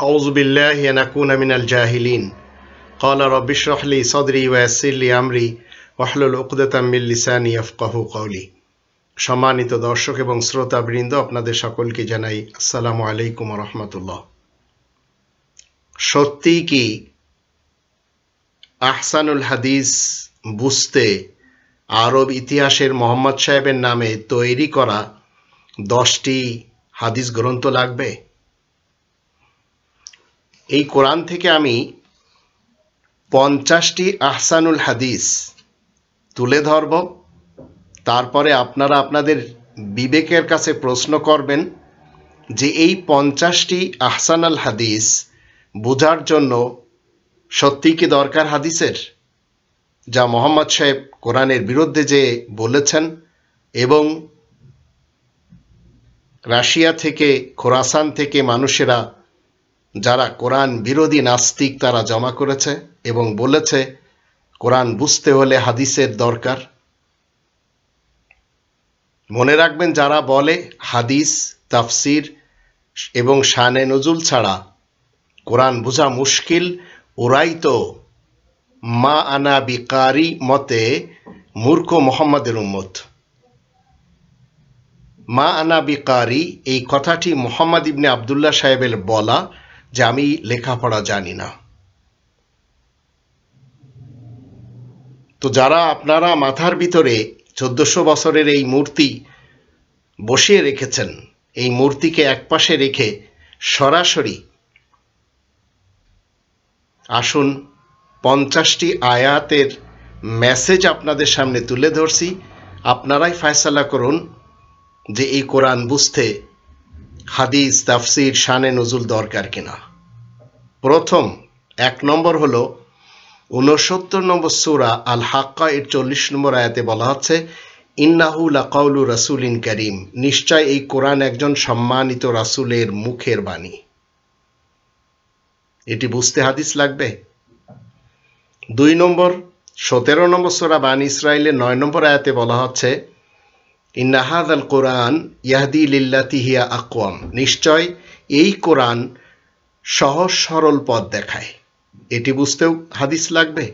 أعوذ بالله أن أكون من الجاهلين قال رب اشرح لي صدري ويسر لي أمري واحلل عقدة من لساني يفقه قولي সম্মানিত দর্শক এবং শ্রোতা বৃন্দ আপনাদের সকলকে জানাই আসসালামু আলাইকুম রহমতুল্লাহ সত্যি কি আহসানুল হাদিস বুঝতে আরব ইতিহাসের মোহাম্মদ সাহেবের নামে তৈরি করা দশটি হাদিস গ্রন্থ লাগবে এই কোরআন থেকে আমি পঞ্চাশটি আহসানুল হাদিস তুলে ধরব। তারপরে আপনারা আপনাদের বিবেকের কাছে প্রশ্ন করবেন যে এই পঞ্চাশটি আহসানাল হাদিস বোঝার জন্য সত্যিই কি দরকার হাদিসের? যা মোহাম্মদ সাহেব কোরআনের বিরুদ্ধে যে বলেছেন এবং রাশিয়া থেকে, খোরাসান থেকে মানুষেরা যারা কোরআন বিরোধী নাস্তিক তারা জমা করেছে এবং বলেছে, কোরআন বুঝতে হলে হাদিসের দরকার। মনে রাখবেন, যারা বলে হাদিস, তাফসির এবং শানে নজুল ছাড়া কোরআন বোঝা মুশকিল, ওরাই তো মা আনা বিকারি মতে মূর্খ মোহাম্মদের উম্মত। মা আনা বিকারি, এই কথাটি মোহাম্মদ ইবনে আবদুল্লাহ সাহেবের বলা যে আমি লেখাপড়া জানি না। তো যারা আপনারা মাথার ভিতরে চোদ্দশো বছরের এই মূর্তি বসিয়ে রেখেছেন, এই মূর্তিকে একপাশে রেখে সরাসরি আসুন, পঞ্চাশটি আয়াতের মেসেজ আপনাদের সামনে তুলে ধরছি। আপনারাই ফয়সালা করুন যে এই কোরআন বুঝতে হাদিস, তাফসির, শানে নজুল দরকার কিনা? প্রথম, এক নম্বর হল, ঊনসত্তর নম্বর সুরা আল হাক্কা এর চল্লিশ নম্বর আয়াতে বলা হচ্ছে, ইন্নাহু লাকাউলু রাসুলিন করিম নিশ্চয় এই কোরআন একজন সম্মানিত রাসুলের মুখের বাণী। এটি বুঝতে হাদিস লাগবে? দুই নম্বর, সতেরো নম্বর সোরা বান ইসরায়েলের নয় নম্বর আয়াতে বলা হচ্ছে ইন্নাহাদ আল কোরআন ইয়াহদি লিল্লাতি হিয়া আকওয়াম। নিশ্চয় এই কোরআন সহজ সরল পথ দেখায়। এটি বুঝতেও হাদিস লাগবে।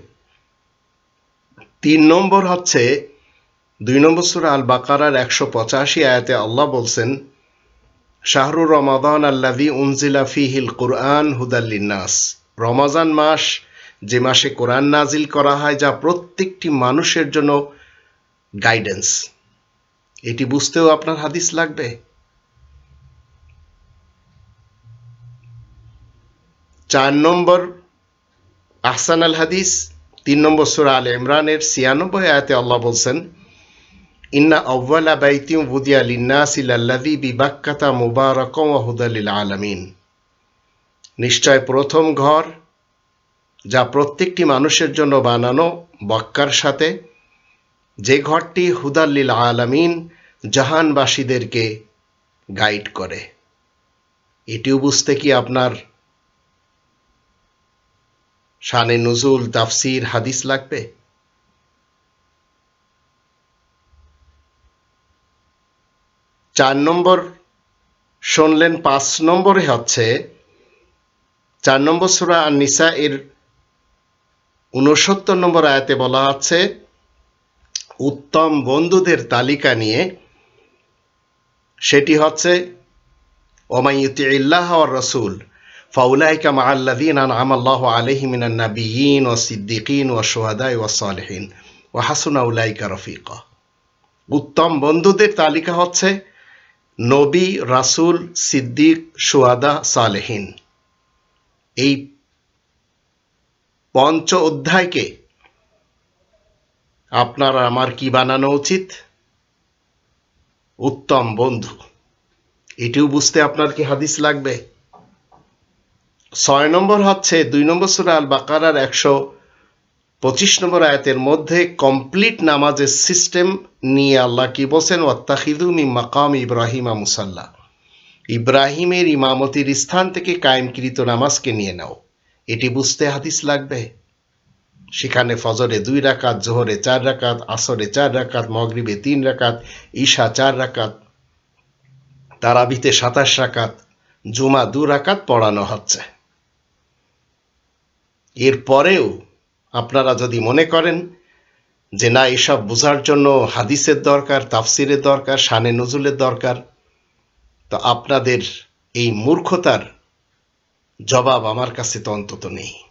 তিন নম্বর হচ্ছে, দুই নম্বর সুরা আল বাকারার একশো পঁচাশি আয়াতে আল্লাহ বলছেন শাহরুর রমাদান আল্লাদি উনজিলা ফিহিল কোরআন হুদাল্লিনাস রমাজান মাস যে মাসে কোরআন নাজিল করা হয়, যা প্রত্যেকটি মানুষের জন্য গাইডেন্স এটি বুঝতেও আপনার হাদিস লাগবে? চার নম্বর আহসান আল হাদিস, তিন নম্বর সুরা আল ইমরানের ছিয়ানব্বই আয়াতে আল্লাহ বলছেন, ইন্না আউ্বালা বাইতিম বুদিয়া লিন্নাসিল আল্লাদি বিবাক্কাতা মুবারকম হুদালিল আলামিন। নিশ্চয় প্রথম ঘর যা প্রত্যেকটি মানুষের জন্য বানানো বক্কার সাথে যে ঘরটি হুদাল্লিল আলামিন জাহানবাসীদেরকে গাইড করে। এটিও বুঝতে কি আপনার শানে নজুল তাফসির হাদিস লাগবে? চার নম্বর শুনলেন, পাঁচ নম্বরে হচ্ছে, চার নম্বর সুরা আর নিসা এর উনসত্তর নম্বর আয়াতে বলা হচ্ছে উত্তম বন্ধুদের তালিকা নিয়ে সেটি হচ্ছে ওমাইতি ইল্লাহ রসুল, ফাউলাইকা মা আল্লাদিন আনআম আল্লাহ আলাইহি মিনান নাবিয়িন ওয়া সিদ্দিকিন ও শুহাদা ও সালিহিন ও হাসুনা উলাইকা রফিক। উত্তম বন্ধুদের তালিকা হচ্ছে, নবী, রাসূল, সিদ্দিক, শুহাদা, সালেহিন। এই পঞ্চ অধ্যায়কে আপনার আমার কি বানানো উচিত? উত্তম বন্ধু, এটিও বুঝতে আপনার কি হাদিস লাগবে? ছয় নম্বর হচ্ছে, দুই নম্বর সুরা আল বাকারার একশো পঁচিশ নম্বর আয়াতের মধ্যে কমপ্লিট নামাজের সিস্টেম নিয়ে আল্লাহ কি বলছেন? ওয়াত্তাহিদু মি মাকাম ইব্রাহিমা মুসাল্লা। ইব্রাহিমের ইমামতির স্থান থেকে কায়েমকৃত নামাজকে নিয়ে নাও। এটি বুঝতে হাদিস লাগবে? সেখানে ফজরে দুই রাকাত, জোহরে চার রাকাত, আসরে চার রাকাত, মগরিবে তিন রাকাত, ঈশা চার রাকাত, তারাবিতে সাতাশ রাকাত, জুমা দু রাকাত পড়ানো হচ্ছে। এরপরেও আপনারা যদি মনে করেন যে না, এসব বোঝার জন্য হাদিসের দরকার, তাফসিরের দরকার, শানে নজুলের দরকার, তো আপনাদের এই মূর্খতার জবাব আমার কাছে তো অন্তত নেই।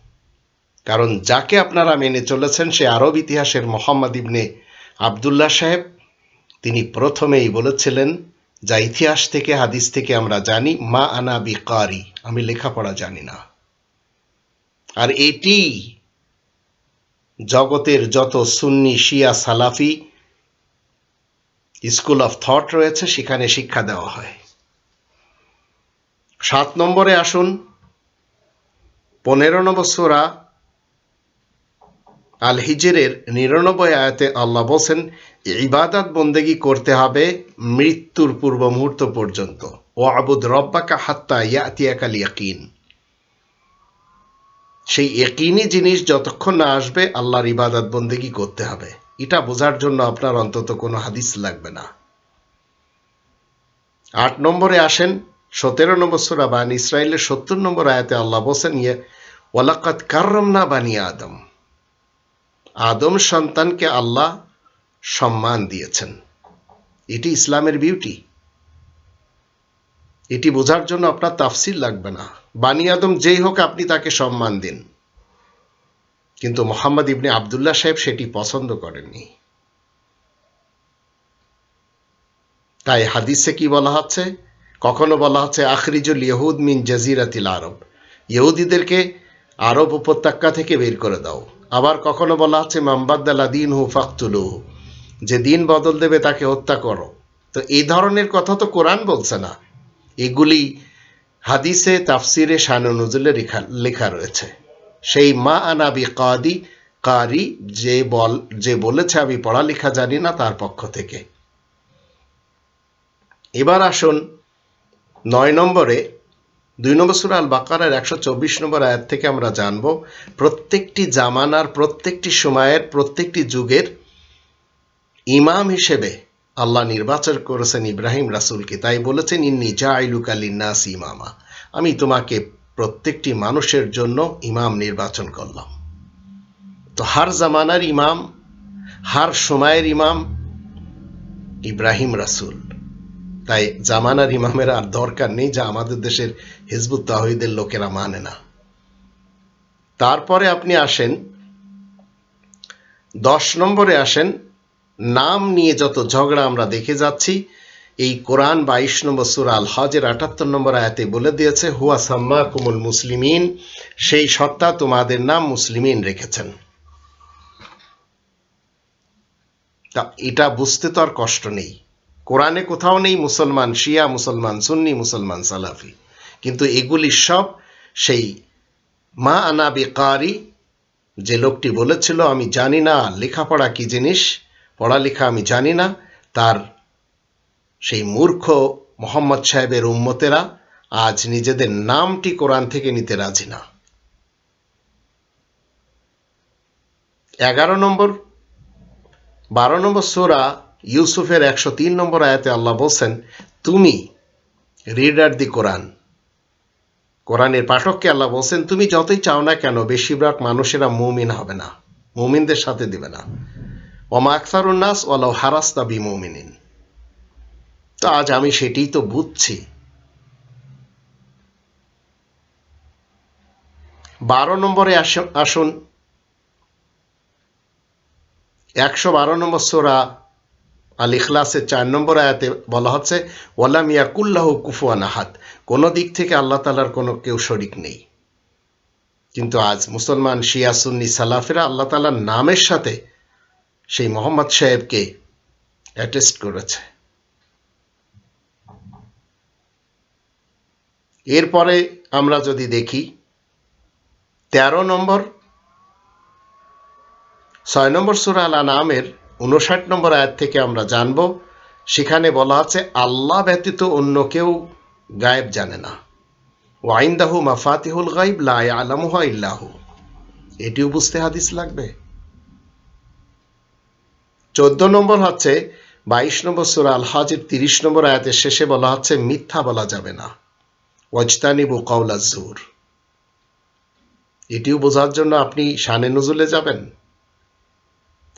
কারণ যাকে আপনারা মেনে চলেছেন সে আরব ইতিহাসের মোহাম্মদ ইবনে আবদুল্লাহ সাহেব। তিনি প্রথমেই বলেছিলেন, যা ইতিহাস থেকে, হাদিস থেকে আমরা জানি, মা আনা বি কারি আমি লেখাপড়া জানি না। আর এটি জগতের যত সুন্নি, শিয়া, সালাফি স্কুল অফ থট রয়েছে, সেখানে শিক্ষা দেওয়া হয়। সাত নম্বরে আসুন, পনেরো নম্বর সোরা আল হিজরের নিরানব্বই আয়াতে আল্লাহ বলছেন, ইবাদত বন্দেগি করতে হবে মৃত্যুর পূর্ব মুহূর্ত পর্যন্ত। ও আবুদ রব্বাকা হাত্তা ইয়াতিয়াকাল ইয়াকিন। সেই একইনি জিনিস যতক্ষণ না আসবে, আল্লাহর ইবাদত বন্দেগি করতে হবে। এটা বোঝার জন্য আপনার অন্তত কোনো হাদিস লাগবে না। আট নম্বরে আসেন, সতেরো নম্বর সুরা বান ইসরায়েলের সত্তর নম্বর আয়াতে আল্লাহ বসেন ইয়ে ওয়ালাকাত কার্রম না বানিয়ে আদম। আদম সন্তানকে আল্লাহ সম্মান দিয়েছেন। এটি ইসলামের বিউটি এটি বোঝার জন্য আপনার তাফসিল লাগবে না। বানি আদম যেই হোক আপনি তাকে সম্মান দিন। কিন্তু মোহাম্মদ ইবনে আবদুল্লাহ সাহেব সেটি পছন্দ করেননি। তাই হাদিসে কি বলা হচ্ছে? কখনো বলা হচ্ছে, আখরিজুল ইহুদ মিন জাজিরাতিল আরব। ইহুদিদেরকে আরব উপত্যকা থেকে বের করে দাও। আবার কখনো বলা হচ্ছে মাম্বাদ্দালা দিন হু ফাকতুলু যে দিন বদল দেবে তাকে হত্যা করো। তো এই ধরনের কথা তো কোরআন বলছে না। এগুলি হাদিসে, তাফসিরে, শানু নজুলে লেখা লেখা রয়েছে। সেই মা আনাবি কাদি কারি, যে বল, যে বলেছে, আমি পড়ালেখা জানি না তার পক্ষ থেকে। এবার আসুন নয় নম্বরে দুই নম্বর সুরা আল বাকারের একশো চব্বিশ নম্বর আয়াত থেকে আমরা জানব, প্রত্যেকটি জামানার, প্রত্যেকটি সময়ের, প্রত্যেকটি যুগের ইমাম হিসেবে আল্লাহ নির্বাচন করেছেন ইব্রাহিম রাসুলকে। তাই বলেছেন, ইন্নি জাইলুক আলিনাস ইমামা। আমি তোমাকে প্রত্যেকটি মানুষের জন্য ইমাম নির্বাচন করলাম। তো হার জামানার ইমাম, হার সময়ের ইমাম ইব্রাহিম রাসুল। তাই জামানার ইমামের আর দরকার নেই যা আমাদের দেশের হিজবুত তাহিদের লোকেরা মানে না। তারপরে আপনি আসেন, দশ নম্বরে আসেন, নাম নিয়ে যত ঝগড়া আমরা দেখে যাচ্ছি, এই কোরআন বাইশ নম্বর সুরা আল হজের আটাত্তর নম্বর আয়াতে বলে দিয়েছে, হুয়া সাম্মা কুমুল মুসলিমিন, সেই সত্তা তোমাদের নাম মুসলিমিন রেখেছেন। তা এটা বুঝতে তো আর কষ্ট নেই। কোরআনে কোথাও নেই মুসলমান শিয়া, মুসলমান সুন্নি, মুসলমান সালাফি। কিন্তু এগুলি সব সেই মা আনা বেকারি, যে লোকটি বলেছিল, আমি জানি না লেখাপড়া কি জিনিস, পড়ালেখা আমি জানি না। তার সেই মূর্খ মোহাম্মদ সাহেবের উম্মতেরা আজ নিজেদের নামটি কোরআন থেকে নিতে রাজি না। এগারো নম্বর, বারো নম্বর সোরা ইউসুফের একশো তিন নম্বর আয়াতে আল্লাহ বলছেন, তুমি রিডার দি কোরআন। কোরআনের পাঠককে আল্লাহ বলছেন, তুমি যতই চাও না কেন, বেশিরভাগ মানুষেরা মুমিন হবে না, মুমিনদের সাথে দিবে না। ওমা আখতারুন্নাস ওয়ালাউ হারাস্তা বি মুমিনিন তো আজ আমি সেটিই তো বুঝছি। বারো নম্বরে আসুন, একশো বারো নম্বর সোরা আল ইখলাসের চার নম্বর আয়াতে বলা হচ্ছে, ওয়ালাম ইয়াকুল্লাহ কুফুয়ান আহাদ। কোনো দিক থেকে আল্লাহ তালার কোনো কেউ শরিক নেই। কিন্তু আজ মুসলমান, শিয়া, সুন্নি, সালাফেরা আল্লাহ তালার নামের সাথে সেই মোহাম্মদ সাহেবকে অ্যাটেস্ট করেছে। এরপরে আমরা যদি দেখি, তেরো নম্বর, ছয় নম্বর সুরা আল নামের উনষাট নম্বর আয়াত থেকে আমরা জানব, সেখানে বলা আছে, আল্লাহ ব্যতীত অন্য কেউ গায়েব জানে না। ওয়াইন্দাহু মাফাতিহুল গাইব লা আলামুহা ইল্লাহু এটিও বুঝতে হাদিস লাগবে। চোদ্দ নম্বর হচ্ছে, বাইশ নম্বর সুরা আল হাজের তিরিশ নম্বর আয়াতের শেষে বলা হচ্ছে মিথ্যা বলা যাবে না। ওয়াজতানিবু কওলা জুর এটিও বোঝার জন্য আপনি শানে নজুলে যাবেন।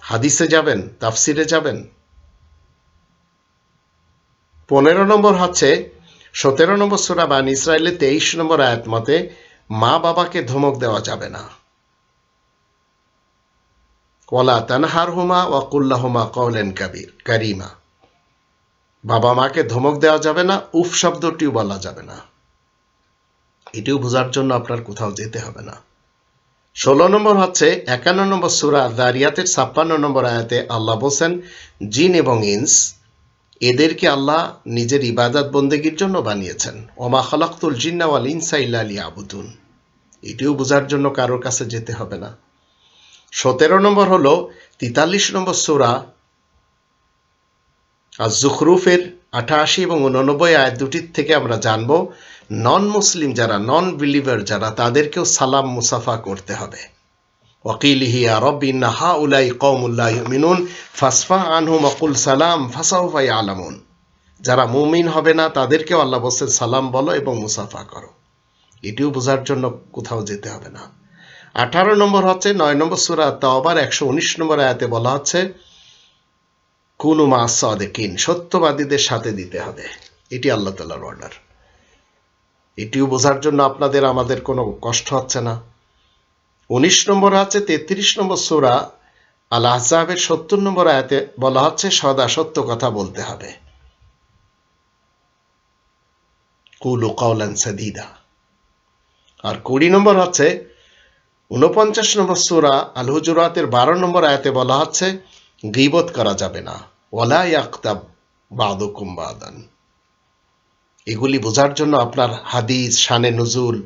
হাদিসে যাবেন, তাফসিরে যাবেন। পনেরো নম্বর হচ্ছে, সতেরো নম্বর সুরা বান ইসরায়েলের তেইশ নম্বর আয়াত মতে, মা বাবাকে ধমক দেওয়া যাবে না। ওলা তানহার হুমা ওয়াকুল্লাহুমা কৌলেন কাবির, কারিমা। বাবা মাকে ধমক দেওয়া যাবে না, উফ শব্দটিও বলা যাবে না। এটিও বোঝার জন্য আপনার কোথাও যেতে হবে না। ষোলো নম্বর হচ্ছে একান্ন নম্বর সুরা দারিয়াতের ছাপ্পান্ন নম্বর আয়াতে আল্লাহ বলছেন, জিন এবং ইন্স, এদেরকে আল্লাহ নিজের ইবাদত বন্দেগীর জন্য বানিয়েছেন। ওমা খালাক্তুল জিন্নাওয়াল ইনসা ইল্লা আলী আবুদুন এটিও বোঝার জন্য কারোর কাছে যেতে হবে না। সতেরো নম্বর হলো তেতাল্লিশ নম্বর সুরা আর জুখরুফের আঠাশি এবং উননব্বই আয়াত দুটির থেকে আমরা জানব নন মুসলিম যারা নন বিলিভার যারা, তাদেরকেও সালাম মুসাফা করতে হবে। ওকিলিহি আরবিন্না হা উলাই কৌমুল্লাহ মিনুন ফাসফা আনহু মকুল সালাম ফাসাউফাই আলামুন যারা মুমিন হবে না, তাদেরকেও আল্লাহ বলছেন সালাম বলো এবং মুসাফা করো। এটিও বোঝার জন্য কোথাও যেতে হবে না। আঠারো নম্বর হচ্ছে, নয় নম্বর সুরা তাওবার, একশো উনিশ নম্বর আয়াতে বলা হচ্ছে, কুনু মা সদেকিন, সত্যবাদীদের সাথে দিতে হবে। এটি আল্লাহ তালার অর্ডার এটিও বোঝার জন্য আপনাদের আমাদের কোনো কষ্ট হচ্ছে না। উনিশ নম্বর আছে, তেত্রিশ নম্বর সুরা আল আহজাবের সত্তর নম্বর আয়াতে বলা হচ্ছে, সদা সত্য কথা বলতে হবে। সাদিদা। আর কুড়ি নম্বর হচ্ছে উনপঞ্চাশ নম্বর সুরা আল হুজুরাতের বারো নম্বর আয়াতে বলা হচ্ছে, গিবত করা যাবে না। ওলা ইয়াক্তাব বাদুকুম বাদান। এগুলি বোঝার জন্য আপনার হাদিস, শানে নজুল,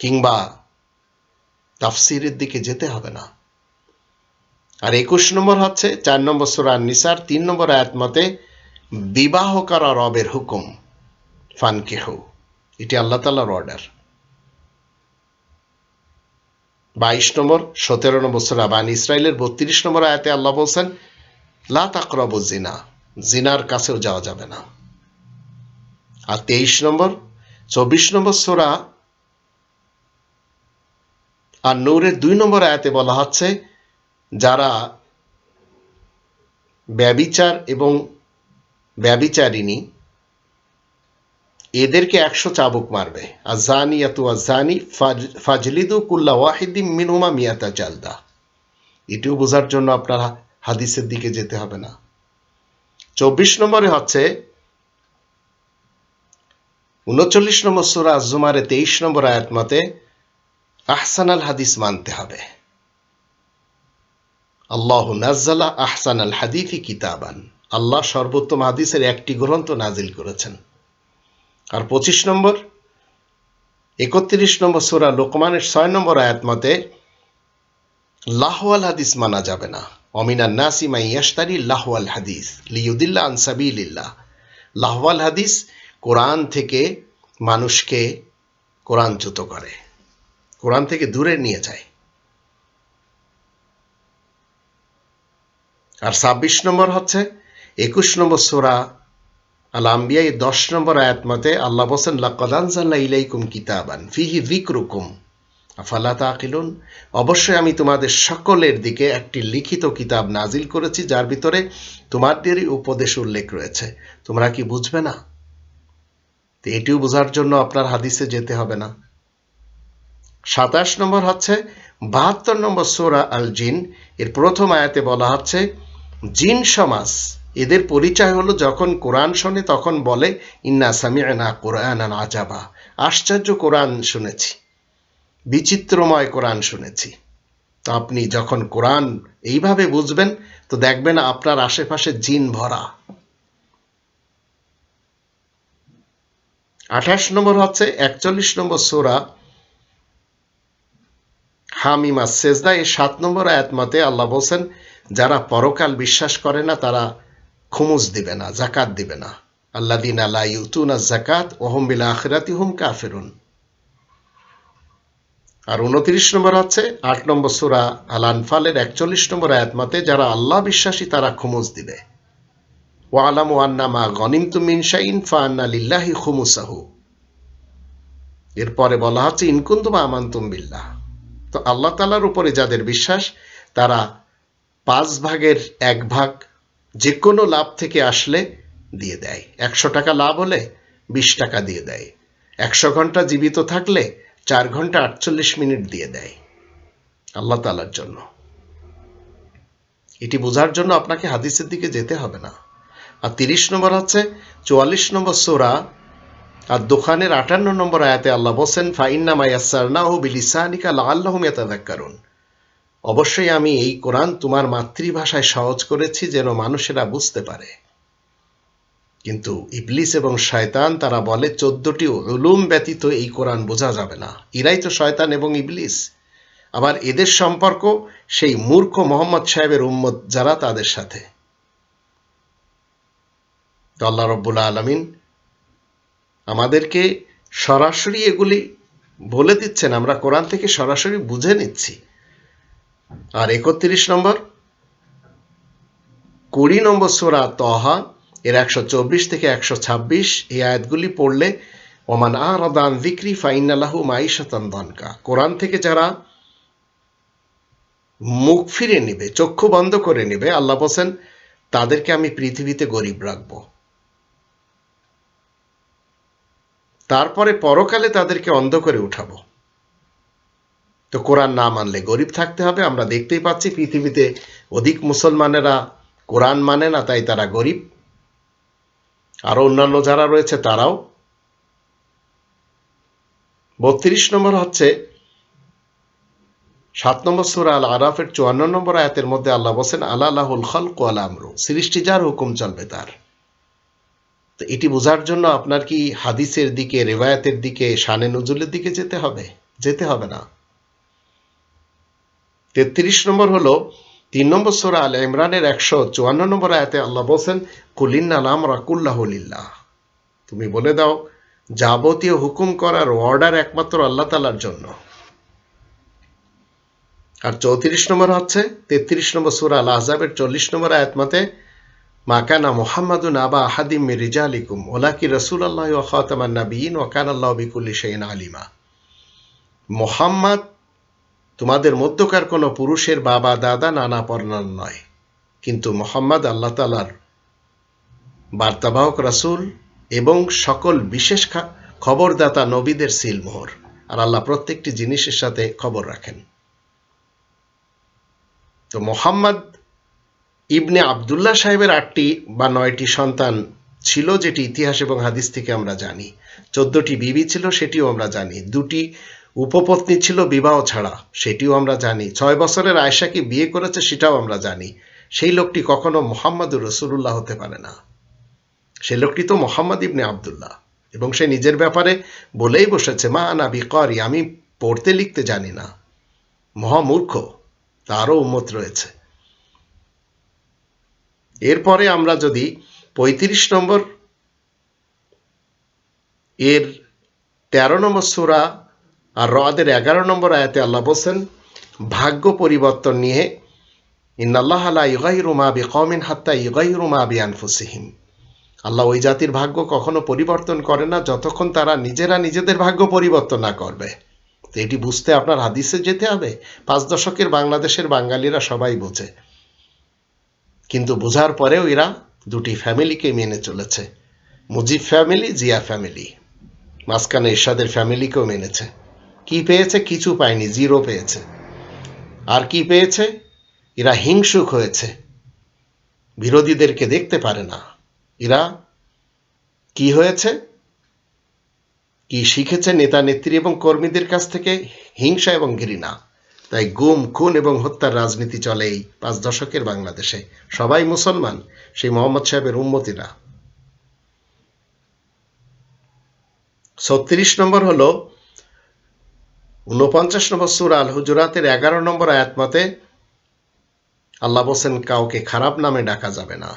কিংবা তাফসিরের দিকে যেতে হবে না। আর একুশ নম্বর হচ্ছে, চার নম্বর সুরা নিসার তিন নম্বর আয়াত মতে, বিবাহ করা রবের হুকুম, ফানকেহ। এটি আল্লাহ তালার অর্ডার বাইশ নম্বর, সতেরো নম্বর সুরা বান ইসরায়েলের বত্রিশ নম্বর আয়াতে আল্লাহ বলছেন, লা তাকরব জিনা জিনার কাছেও যাওয়া যাবে না। আর তেইশ নম্বর, চব্বিশ নম্বর সোরা আর নৌরের দুই নম্বর আয়াতে বলা হচ্ছে, যারা ব্যবিচার এবং ব্যবিচারিণী, এদেরকে একশো চাবুক মারবে। আজানি ইয়াতু আজানি ফাজলিদু কুল্লা ওয়াহিদি মিনহুমা মিয়াতা জালদা। এটিও বোঝার জন্য আপনার হাদিসের দিকে যেতে হবে না। চব্বিশ নম্বরে হচ্ছে উনচল্লিশ নম্বর সুরা জুমারে তেইশ নম্বর আয়াত মতে আহসান আল হাদিস মানতে হবে। আল্লাহ নাজ্জালা আহসান আল হাদিফি কিতাবান। আল্লাহ সর্বোত্তম হাদিসের একটি গ্রন্থ নাজিল করেছেন। আর পঁচিশ নম্বর, একত্রিশ নম্বর সুরা লোকমানের ছয় নম্বর আয়াত মতে, লাহওয়াল হাদিস মানা যাবে না। অমিনার নাসিমা ইয়াস্তারি লাহওয়াল হাদিস লিউদিল্লা আনসাবিল্লাহ লাহওয়াল হাদিস কোরআন থেকে মানুষকে কোরআনচ্যুত করে। কোরআন থেকে দূরে নিয়ে যায়। আর ছাব্বিশ নম্বর হচ্ছে, একুশ নম্বর সোরা আল আম্বিয়াই দশ নম্বর আয়াত মতে আল্লাহ বসেন লাকাদানজাল্লা ইলাইকুম কিতাবান, ফিহি ভিকরুকুম আফালা তাকিলুন? অবশ্যই আমি তোমাদের সকলের দিকে একটি লিখিত কিতাব নাজিল করেছি, যার ভিতরে তোমাদেরই উপদেশ উল্লেখ রয়েছে। তোমরা কি বুঝবে না? তো এটিও বোঝার জন্য আপনার হাদিসে যেতে হবে না। সাতাশ নম্বর হচ্ছে, বাহাত্তর নম্বর সোরা আল জিন এর প্রথম আয়াতে বলা হচ্ছে, জিন সমাজ, এদের পরিচয় হলো যখন কোরআন শোনে তখন বলে, ইন্না সামিয়ানা কোরআন আজাবা। আশ্চর্য কোরআন শুনেছি, বিচিত্রময় কোরআন শুনেছি। তো আপনি যখন কোরআন এইভাবে বুঝবেন, তো দেখবেন আপনার আশেপাশে জিন ভরা। আঠাশ নম্বর হচ্ছে একচল্লিশ নম্বর সোরা হামিমা সেজদা এই সাত নম্বর আয়াত মতে আল্লাহ বলছেন, যারা পরকাল বিশ্বাস করে না, তারা খুমুজ দিবে না জাকাত দিবে না। আল্লাহ দিন আল্লাহ ইউতুনা জাকাত ওহম বিল আখরাতি হুম কাফেরুন। আর উনত্রিশ নম্বর হচ্ছে আট নম্বর সুরা আল আনফালের একচল্লিশ নম্বর আয়াত মতে, যারা আল্লাহ বিশ্বাসী, তারা খুমুজ দিবে। ওয়ালাম ওয়ান্নামা গনিম তুমিন শাইন ফান্না লিল্লাহি খুমুসাহু। এরপরে বলা হচ্ছে ইনকুন্তুম আমান্তুম বিল্লাহ। তো আল্লাহ তালার উপরে যাদের বিশ্বাস, তারা পাঁচ ভাগের এক ভাগ যে কোনো লাভ থেকে আসলে দিয়ে দেয়। একশো টাকা লাভ হলে বিশ টাকা দিয়ে দেয়। একশো ঘণ্টা জীবিত থাকলে চার ঘণ্টা আটচল্লিশ মিনিট দিয়ে দেয় আল্লাহ তালার জন্য। এটি বোঝার জন্য আপনাকে হাদিসের দিকে যেতে হবে না। আর তিরিশ নম্বর হচ্ছে চুয়াল্লিশ নম্বর সোরা, আর দোকানের আটান্ন নম্বর আয়াতে আল্লাহ বসেন ফাইন্না ইয়াতাযাক্কারুন। অবশ্যই আমি এই কোরআন তোমার মাতৃভাষায় সহজ করেছি যেন মানুষেরা বুঝতে পারে। কিন্তু ইবলিস এবং শয়তান তারা বলে, চোদ্দটি উলুম ব্যতীত এই কোরআন বোঝা যাবে না। এরাই তো শয়তান এবং ইবলিস। আবার এদের সম্পর্ক সেই মূর্খ মোহাম্মদ সাহেবের উম্মত যারা তাদের সাথে। তো আল্লাহ রব্বুল আলমিন আমাদেরকে সরাসরি এগুলি বলে দিচ্ছেন। আমরা কোরআন থেকে সরাসরি বুঝে নিচ্ছি। আর একত্রিশ নম্বর, কুড়ি নম্বর সোরা তহা এর একশো চব্বিশ থেকে একশো ছাব্বিশ, এই আয়াতগুলি পড়লে, ওমান আরদান বিক্রি ফাইনালাহু মাইশাতান দনকা, কোরআন থেকে যারা মুখ ফিরে নেবে, চক্ষু বন্ধ করে নেবে, আল্লাহ বলছেন, তাদেরকে আমি পৃথিবীতে গরিব রাখব। তারপরে পরকালে তাদেরকে অন্ধ করে উঠাবো। তো কোরআন না মানলে গরিব থাকতে হবে। আমরা দেখতেই পাচ্ছি পৃথিবীতে অধিক মুসলমানেরা কোরআন মানে না, তাই তারা গরিব। আরও অন্যান্য যারা রয়েছে, তারাও। বত্রিশ নম্বর হচ্ছে, সাত নম্বর সুরা আল আরাফের চুয়ান্ন নম্বর আয়াতের মধ্যে আল্লাহ বসেন আল্লাহ আল্লাহুল খলক আল আমরু। সৃষ্টি যার হুকুম চলবে তার। তো এটি বোঝার জন্য আপনার কি হাদিসের দিকে রেবায়াতের দিকে, শানে নজুলের দিকে যেতে হবে? যেতে হবে না। তেত্রিশ নম্বর হলো, তিন নম্বর সোরা আল ইমরানের একশো চুয়ান্ন নম্বর আয়াতে আল্লাহ বলছেন, কুলিন্না নাম রাকুল্লাহলিল্লাহ তুমি বলে দাও, যাবতীয় হুকুম করার অর্ডার একমাত্র আল্লাহ তালার জন্য। আর চৌত্রিশ নম্বর হচ্ছে, তেত্রিশ নম্বর সুরা আল আজাবের চল্লিশ নম্বর আয়াত মাকানা মোহাম্মদুন আবা আহাদিম মিরিজা আলিকুম ওলাকি রসুল আল্লাহ খাতামান নবীন ওয়াকান আল্লাহ বিকুল্লি সেইন আলিমা। মোহাম্মদ তোমাদের মধ্যকার কোনো পুরুষের বাবা, দাদা, নানা পর্ণার নয়। কিন্তু মোহাম্মদ আল্লাহ তালার বার্তাবাহক রাসুল এবং সকল বিশেষ খবরদাতা নবীদের সিলমোহর আর আল্লাহ প্রত্যেকটি জিনিসের সাথে খবর রাখেন। তো মোহাম্মদ ইবনে আবদুল্লাহ সাহেবের আটটি বা নয়টি সন্তান ছিল যেটি ইতিহাস এবং হাদিস থেকে আমরা জানি। চোদ্দটি বিবি ছিল, সেটিও আমরা জানি। দুটি উপপত্নী ছিল, বিবাহ ছাড়া, সেটিও আমরা জানি। ছয় বছরের আয়সাকে বিয়ে করেছে, সেটাও আমরা জানি। সেই লোকটি কখনো মোহাম্মদুর রসুল্লাহ হতে পারে না। সেই লোকটি তো মোহাম্মদ ইবনে আবদুল্লাহ। এবং সে নিজের ব্যাপারে বলেই বসেছে, মা না বিকরি, আমি পড়তে লিখতে জানি না। মহামূর্খ তারও উন্মত রয়েছে। এরপরে আমরা যদি পঁয়ত্রিশ নম্বর, এর তেরো নম্বর সুরা আর রদের এগারো নম্বর আয়াতে আল্লাহ বলছেন, ভাগ্য পরিবর্তন নিয়ে, ইন্নাল্লাহ আলা ইগাইরু মা বি কমিন হাত্তা ইগাইরু মা বি আনফুসিহিম আল্লাহ ওই জাতির ভাগ্য কখনো পরিবর্তন করে না, যতক্ষণ তারা নিজেরা নিজেদের ভাগ্য পরিবর্তন না করবে। এটি বুঝতে আপনার হাদিসে যেতে হবে। পাঁচ দশকের বাংলাদেশের বাঙালিরা সবাই বোঝে। কিন্তু বোঝার পরেও এরা দুটি ফ্যামিলিকে মেনে চলেছে। Mujib family, Zia family. মাঝখানে ইরশাদের ফ্যামিলিকেও মেনেছে। কি পেয়েছে কিছু পায়নি, জিরো পেয়েছে। আর কি পেয়েছে? এরা হিংসুক হয়েছে। বিরোধীদেরকে দেখতে পারে না। এরা কি হয়েছে? কি শিখেছে নেতা নেত্রী এবং কর্মীদের কাছ থেকে হিংসা এবং ঘৃণা? তাই গুম, খুন এবং হত্যার রাজনীতি চলে এই পাঁচ দশকের বাংলাদেশে। সবাই মুসলমান, সেই মোহাম্মদ সাহেবের উন্মতিরা ছত্রিশ নম্বর হলো উনপঞ্চাশ নম্বর সুর আল হুজুরাতের এগারো নম্বর আয়াত মতে, আল্লাহ বলছেন, কাউকে খারাপ নামে ডাকা যাবে না।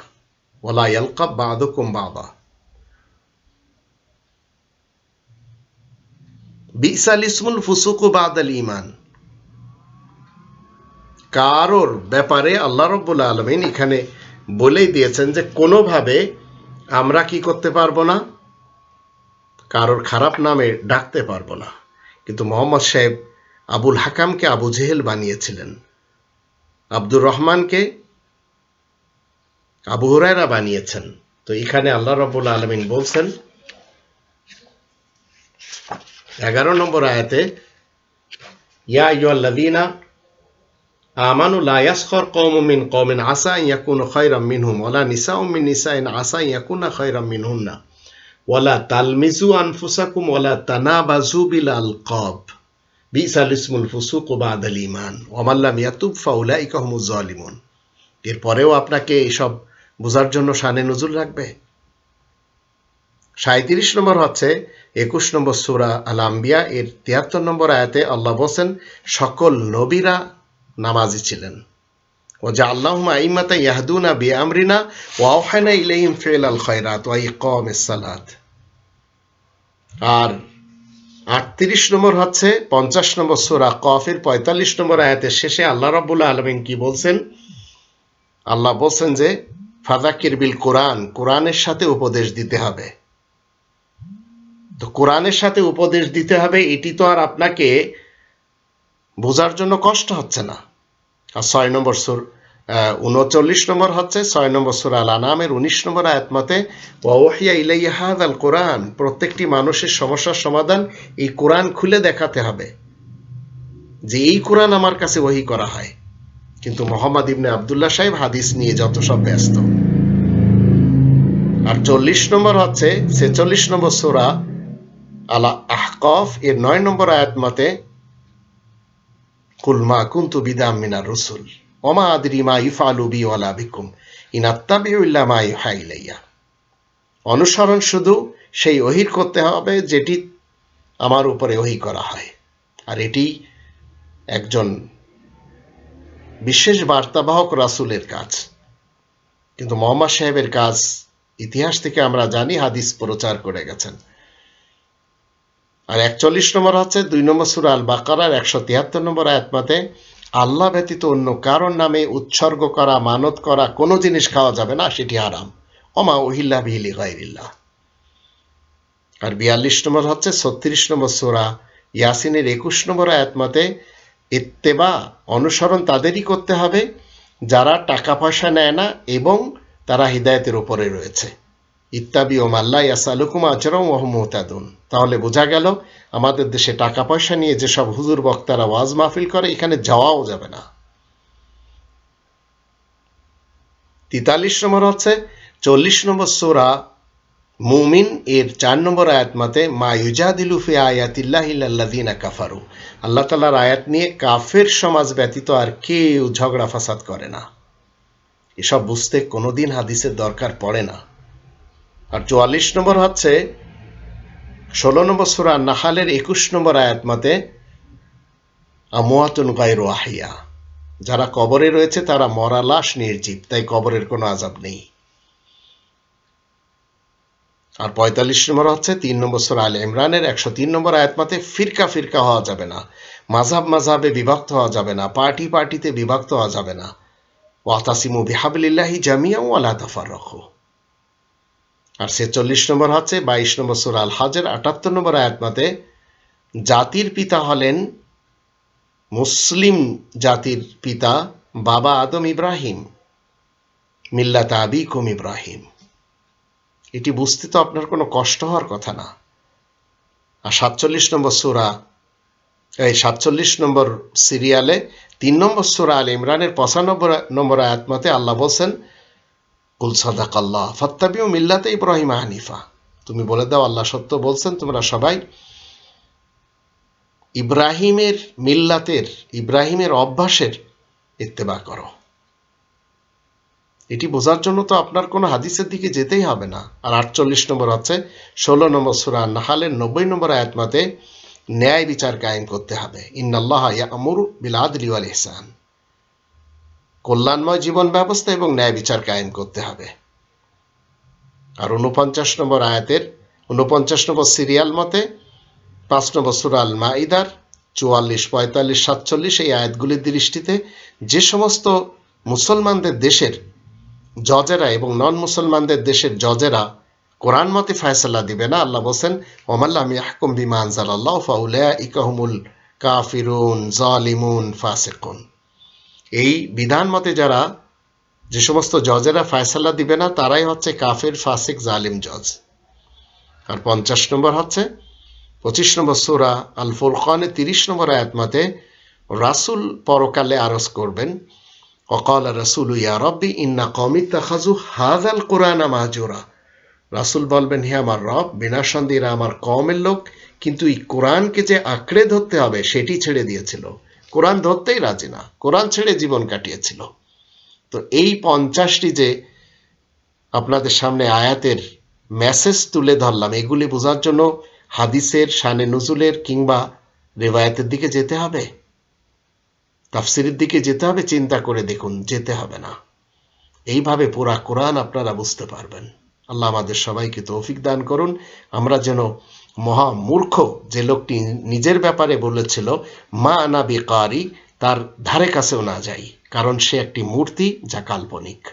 ওলা ইয়ালকাব বাদুকুম বাবা বিসাল ইসমুল ফুসুকু বাদাল ইমান কারোর ব্যাপারে আল্লাহ রব্বুল আলমিন এখানে বলেই দিয়েছেন যে কোনোভাবে আমরা কি করতে পারব না? কারোর খারাপ নামে ডাকতে পারব না। কিন্তু মোহাম্মদ সাহেব আবুল হাকামকে আবু জেহেল বানিয়েছিলেন। আব্দুর রহমানকে আবু হুরায়রা বানিয়েছেন। তো এখানে আল্লাহ রব্বুল আলমিন বলছেন, এগারো নম্বর আয়াতে, ইয়া আইয়ুহাল্লাযীনা আমানু লা ইয়াসখর কওমুম মিন কওমিন আসা ইয়াকুনু খায়রাম মিনহুম ওয়ালা নিসাউম মিন নিসাইন আসা আন ইয়াকুনা খায়রাম মিনহুন্না। ওয়ালা তালমিজু আনফুসাকুম ওয়ালা তানাবাজু বিল আলকাব বিসাল ইসমুল ফুসুক বাদাল ইমান ওমান লাম ইয়াতুব ফাউলাইকা হুমুজ জালিমুন। এরপরেও আপনাকে এইসব বোঝার জন্য শানে নজুল রাখবে। সাঁত্রিশ নম্বর হচ্ছে একুশ নম্বর সুরা আল আম্বিয়া এর তিয়াত্তর নম্বর আয়াতে আল্লাহ বলছেন, সকল নবীরা নামাজি ছিলেন। ও যা আল্লাহ আইমাতা ইয়াহদুনা বি আমরিনা ওয়াওহানা ইলাইহিম ফিল আল খয়রাত ওয়া ইকামিস সালাত। আর আটত্রিশ নম্বর হচ্ছে পঞ্চাশ নম্বর সুরা কফের, পঁয়তাল্লিশ নম্বর আয়াতের শেষে আল্লাহ রাবুল্লাহ আলমিন কি বলছেন? আল্লাহ বলছেন যে ফাদাকির বিল কোরআন, কোরআনের সাথে উপদেশ দিতে হবে। তো কোরআনের সাথে উপদেশ দিতে হবে, এটি তো আর আপনাকে বোঝার জন্য কষ্ট হচ্ছে না। আর ছয় নম্বর সুর উনচল্লিশ নম্বর হচ্ছে, ছয় নম্বর সুর আল আনামের উনিশ নম্বর আয়াত মতে ওয়াহিয়া ইলাইহাদ আল কোরআন প্রত্যেকটি মানুষের সমস্যার সমাধান এই কোরআন খুলে দেখাতে হবে। যে এই কোরআন আমার কাছে ওহি করা হয়। কিন্তু মোহাম্মদ ইবনে আবদুল্লাহ সাহেব হাদিস নিয়ে যত সব ব্যস্ত। আর চল্লিশ নম্বর হচ্ছে, ছেচল্লিশ নম্বর সোরা আলা আহকফ এর নয় নম্বর আয়াত মতে কুলমা কুন্তু বিদাম মিনার রসুল, ওমা আদরি মা ইফালু বি ওয়ালা বিকুম ইনাত্তাবিউল্লা মা ইউহা ইলাইয়া। অনুসরণ শুধু সেই ওহির করতে হবে যেটি আমার উপরে ওহি করা হয়। আর এটি একজন বিশেষ বার্তাবাহক রাসুলের কাজ। কিন্তু মোহাম্মদ সাহেবের কাজ ইতিহাস থেকে আমরা জানি, হাদিস প্রচার করে গেছেন। আর একচল্লিশ নম্বর হচ্ছে দুই নম্বর সুরা আল বাকারার একশো তিয়াত্তর নম্বর আয়াতমাতে আল্লাহ ব্যতীত অন্য কারোর নামে উৎসর্গ করা, মানত করা কোনো জিনিস খাওয়া যাবে না, সেটি আরাম অমা ওহিল্লা বিহিলি গাইরিল্লাহ আর বিয়াল্লিশ নম্বর হচ্ছে ছত্রিশ নম্বর সুরা ইয়াসিনের একুশ নম্বর আয়াতমাতে ইত্তেবা, অনুসরণ তাদেরই করতে হবে যারা টাকা পয়সা নেয় না এবং তারা হৃদায়তের উপরে রয়েছে। ইত্যাবি ও মাল্লা ইয়াসালুকুম আচরম ওহ মোহতাদুন তাহলে বোঝা গেল, আমাদের দেশে টাকা পয়সা নিয়ে যেসব হুজুর বক্তারা ওয়াজ মাহফিল করে, এখানে যাওয়াও যাবে না। তেতাল্লিশ নম্বর হচ্ছে, চল্লিশ নম্বর সোরা মুমিন, এর চার নম্বর আয়াত মতে, মা ইউজাদিলুফি আয়াতিল্লাহিল্লাদিনা কাফারু। আল্লাহ তালার আয়াত নিয়ে কাফের সমাজ ব্যতীত আর কেউ ঝগড়া ফাসাদ করে না। এসব বুঝতে কোনোদিন হাদিসের দরকার পড়ে না। আর চুয়াল্লিশ নম্বর হচ্ছে, ষোলো নম্বর সুরা নাহালের একুশ নম্বর আয়াত মতে আমোয়াতুন গায়রু আহিয়া যারা কবরে রয়েছে তারা মরা লাশ নির্জীব, তাই কবরের কোনো আজাব নেই। আর পঁয়তাল্লিশ নম্বর হচ্ছে, তিন নম্বর সুরা আল ইমরানের একশো তিন নম্বর আয়াত মতে, ফিরকা ফিরকা হওয়া যাবে না মাঝাব মাঝাবে বিভক্ত হওয়া যাবে না, পার্টি পার্টিতে বিভক্ত হওয়া যাবে না। ওয়াতাসিমু বিহাবিল্লাহি জামিয়া ওয়ালা তাফার রখো আর ছেচল্লিশ নম্বর হচ্ছে বাইশ নম্বর সুর আল হাজের আটাত্তর নম্বর আয়াতমাতে জাতির পিতা হলেন মুসলিম জাতির পিতা বাবা আদম ইব্রাহিম, মিল্লাত আবিকুম ইব্রাহিম। এটি বুঝতে তো আপনার কোনো কষ্ট হওয়ার কথা না। আর সাতচল্লিশ নম্বর সুরা, এই সাতচল্লিশ নম্বর সিরিয়ালে তিন নম্বর সুরা আল ইমরানের পঁচানব্বই নম্বর আয়াতমাতে আল্লাহ বলছেন কুল সাদাক আল্লাহ মিল্লাতে ইব্রাহিম হানিফা। তুমি বলে দাও, আল্লাহ সত্য বলছেন, তোমরা সবাই ইব্রাহিমের মিল্লাতের, ইব্রাহিমের অভ্যাসের ইত্তেবা করো। এটি বোঝার জন্য তো আপনার কোনো হাদিসের দিকে যেতেই হবে না। আর আটচল্লিশ নম্বর আছে, ষোলো নম্বর সুরা নাহালের নব্বই নম্বর আয়াতমাতে ন্যায় বিচার কায়েম করতে হবে। ইন্নাল্লাহ ইয়ামুর বিল আদলি ওয়াল ইহসান। কল্যাণময় জীবন ব্যবস্থা এবং ন্যায় বিচার কায়েম করতে হবে। আর উনপঞ্চাশ নম্বর আয়াতের, উনপঞ্চাশ নম্বর সিরিয়াল মতে, পাঁচ নম্বর সুরাল মাইদার চুয়াল্লিশ, পঁয়তাল্লিশ, সাতচল্লিশ এই আয়াতগুলির দৃষ্টিতে যে সমস্ত মুসলমানদের দেশের জজেরা এবং নন মুসলমানদের দেশের জজেরা কোরআন মতে ফয়সালা দিবে না। আল্লাহ বলছেন ওমাল্লাম ইয়াহকুম বিমা আনজালাল্লাহ ফাউলাইকা হুমুল কাফিরুন জালিমুন ফাসিকুন। এই বিধান মতে যারা যে সমস্ত জজেরা ফয়সালা দিবে না, তারাই হচ্ছে কাফের, ফাসিক, জালিম জজ। আর পঞ্চাশ নম্বর হচ্ছে, পঁচিশ নম্বর সুরা আল ফুরকানে তিরিশ নম্বর আয়াত মতে, রাসুল পরকালে আরজ করবেন, অকাল রসুল ইয়া রব্বি, ইন্না কমিতা খাজু হাজাল কোরআনা মাহজুরা রাসুল বলবেন, হে আমার রব, বিনা সন্দেহরা আমার কমের লোক, কিন্তু এই কোরআনকে যে আঁকড়ে ধরতে হবে, সেটি ছেড়ে দিয়েছিল। কোরআন ধরতেই রাজি না। কোরআন ছেড়ে জীবন কাটিয়েছিল। তো এই পঞ্চাশটি যে আপনাদের সামনে আয়াতের মেসেজ তুলে ধরলাম, এগুলি বোঝার জন্য হাদিসের শানে নজুলের কিংবা রেবায়াতের দিকে যেতে হবে। তাফসিরের দিকে যেতে হবে, চিন্তা করে দেখুন, যেতে হবে না। এইভাবে পুরা কোরআন আপনারা বুঝতে পারবেন। আল্লাহ আমাদের সবাইকে তৌফিক দান করুন। আমরা যেন মহা মূর্খ যে লোকটি নিজের ব্যাপারে বলেছিল, মা আনা বেকারি, তার ধারে কাছেও না যাই, কারণ সে একটি মূর্তি যা কাল্পনিক।